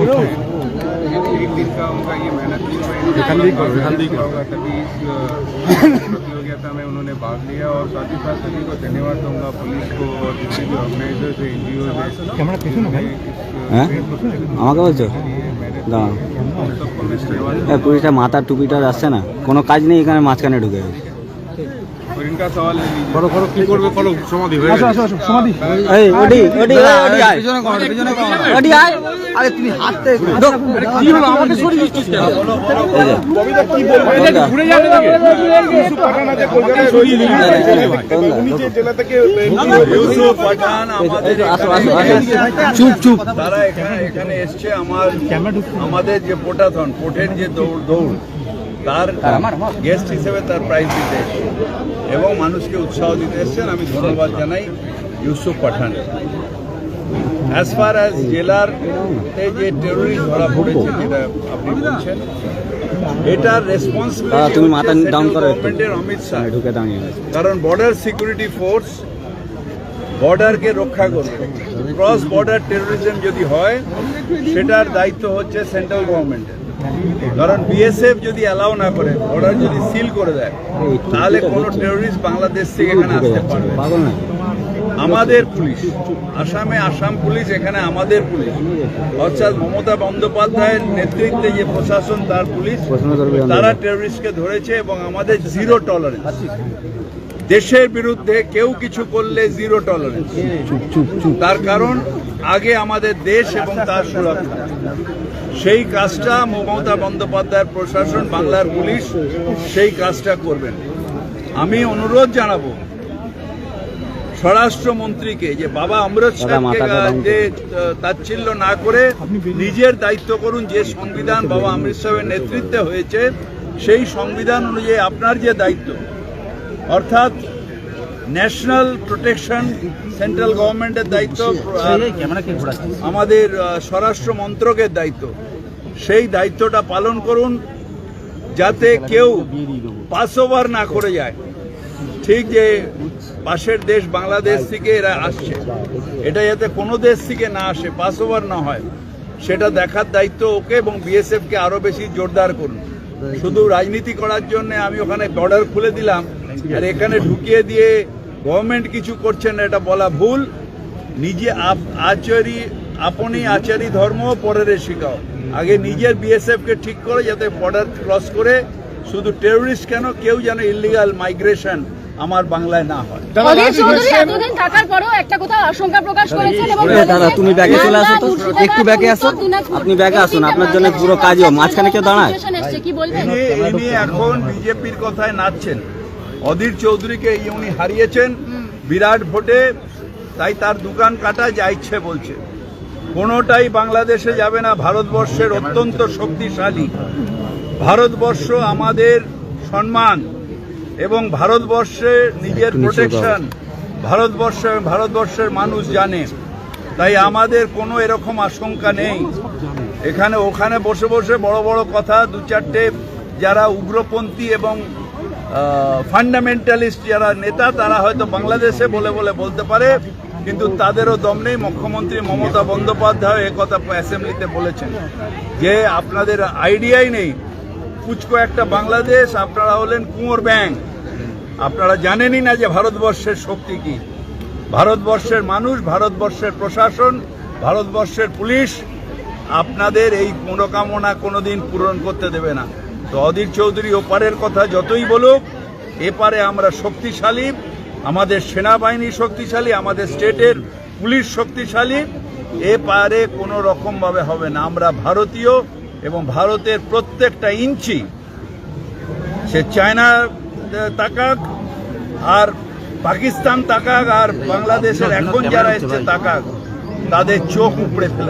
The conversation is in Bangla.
एक दिन का उनका ये मेहनत थी मैं दिखान दी करो, दिखान दी करो। होगा तभी इस अ, प्रतियोगिता में उन्होंने भाग लिया और साथ ही साथ सभी को धन्यवाद दूंगा पुलिस को और जितने भी ऑर्गेनाइजर्स है एन जी ओ ক্যামেরা পেছনে ভাই হ্যাঁ আমাকে বলছো দাঁড়াও सबको मैं धन्यवाद এ পুলিশটা মাথার টুপিটা আসছে না কোনো কাজ নেই এখানে মাঝখানে ঢুকে গেছে চুপ চুপ। তারা এখানে এখানে এসছে আমার আমাদের যে পোটাথন পোটের যে দৌড় দৌড় তার গেস্ট হিসেবে তার প্রাইজ দিতে এবং মানুষকে উৎসাহ দিতে এসছেন। আমি ধন্যবাদ জানাই Yusuf Pathan. As far as jailer যে টেরোরিস্ট ধরা পড়েছে যেটা আপনি বলছেন এটার রেসপন্সিবিলিটি তুমি মাথা down করো গভর্নমেন্টের অমিত শাহ। ঢুকে দাঁড়িয়ে কারণ বর্ডার সিকিউরিটি ফোর্স বর্ডারকে রক্ষা করবে। ক্রস বর্ডার টেরোরিজম যদি হয় সেটার দায়িত্ব হচ্ছে সেন্ট্রাল গভর্নমেন্টের কারণ বিএসএফ যদি অ্যালাউ না করে বর্ডার যদি সিল করে দেয় তাহলে কোনো টেরোরিস্ট বাংলাদেশ থেকে এখানে আসতে পারবে আমাদের পুলিশ আসামে আসাম পুলিশ এখানে আমাদের পুলিশ। অর্থাৎ মমতা বন্দ্যোপাধ্যায়ের নেতৃত্বে যে প্রশাসন তার পুলিশ। তারা টেররিস্টকে ধরেছে এবং আমাদের জিরো টলারেন্স দেশের বিরুদ্ধে কেউ কিছু করলে জিরো টলারেন্স তার কারণ আগে আমাদের দেশ এবং তার সুরক্ষা। সেই কাজটা মমতা বন্দ্যোপাধ্যায়ের প্রশাসন বাংলার পুলিশ সেই কাজটা করবেন। আমি অনুরোধ জানাব স্বরাষ্ট্রমন্ত্রীকে যে বাবা অমৃত সাহেবকে যে তাচ্ছিল্য না করে নিজের দায়িত্ব করুন যে সংবিধান বাবা অমৃত সাহেবের নেতৃত্বে হয়েছে সেই সংবিধান অনুযায়ী আপনার যে দায়িত্ব অর্থাৎ ন্যাশনাল প্রোটেকশন সেন্ট্রাল গভর্নমেন্টের দায়িত্ব আমাদের স্বরাষ্ট্র মন্ত্রকের দায়িত্ব। সেই দায়িত্বটা পালন করুন যাতে কেউ পাস ওভার না করে যায়। ঠিক যে পাশের দেশ বাংলাদেশ থেকে এরা আসছে। এটা যাতে কোনো দেশ থেকে না আসে পাস ওভার না হয় সেটা দেখার দায়িত্ব ওকে এবং বিএসএফকে আরও বেশি জোরদার করুন। শুধু রাজনীতি করার জন্য আমি ওখানে বর্ডার খুলে দিলাম। আর এখানে ঢুকিয়ে দিয়ে গভর্নমেন্ট কিছু করছে না এটা বলা ভুল। নিজে আচারি আপনি আচারি ধর্ম পরের শিখাও। আগে নিজের বিএসএফ কে ঠিক করে যাতে বর্ডার ক্রস করে শুধু টেররিস্ট কেন কেউ যেন ইলিগাল মাইগ্রেশন আমার বাংলায় না হয়। অধীর চৌধুরী এতদিন থাকার পরেও একটা কথা আশঙ্কা প্রকাশ করেছেন এবং দাদা তুমি ব্যাগে চলে আসো তো? একটু ব্যাগে আসো। আপনি ব্যাগে আসুন আপনার জন্য পুরো কাজও মাঝখানে কেউ দাঁড়ায়। এখন বিজেপির কথায় নাচছেন। অধীর চৌধুরীকে এই উনি হারিয়েছেন। বিরাট ভোটে তাই তার দোকান কাটা যা ইচ্ছে বলছে। কোনোটাই বাংলাদেশে যাবে না ভারতবর্ষের অত্যন্ত শক্তিশালী। ভারতবর্ষ আমাদের সম্মান এবং ভারতবর্ষে নিজের প্রোটেকশন ভারতবর্ষে ভারতবর্ষের মানুষ জানে। তাই আমাদের কোনো এরকম আশঙ্কা নেই। এখানে ওখানে বসে বসে বড় বড় কথা দু চারটে যারা উগ্রপন্থী এবং ফান্ডামেন্টালিস্ট যারা নেতা, তারা হয়তো বাংলাদেশে বলে বলে বলতে পারে, কিন্তু তাদেরও দম নেই। মুখ্যমন্ত্রী মমতা বন্দ্যোপাধ্যায় একথা অ্যাসেম্বলিতে বলেছেন। যে আপনাদের আইডিয়াই নেই। কুচকো একটা বাংলাদেশ, আপনারা হলেন কুঁয়োর ব্যাংক আপনারা জানেনই না যে ভারতবর্ষের শক্তি কি। ভারতবর্ষের মানুষ, ভারতবর্ষের প্রশাসন, ভারতবর্ষের পুলিশ আপনাদের এই মনোকামনা কোনোদিন পূরণ করতে দেবে না। তো অধীর চৌধুরী ওপারের কথা যতই বলুক এপারে আমরা শক্তিশালী আমাদের সেনাবাহিনী শক্তিশালী আমাদের স্টেটের পুলিশ শক্তিশালী এপারে কোনো রকমভাবে হবে না। আমরা ভারতীয় এবং ভারতের প্রত্যেকটা ইঞ্চি সে চায়না তাকাক আর পাকিস্তান তাকাক আর বাংলাদেশের এখন যারা এসছে তাকাক তাদের চোখ উপড়ে ফেলে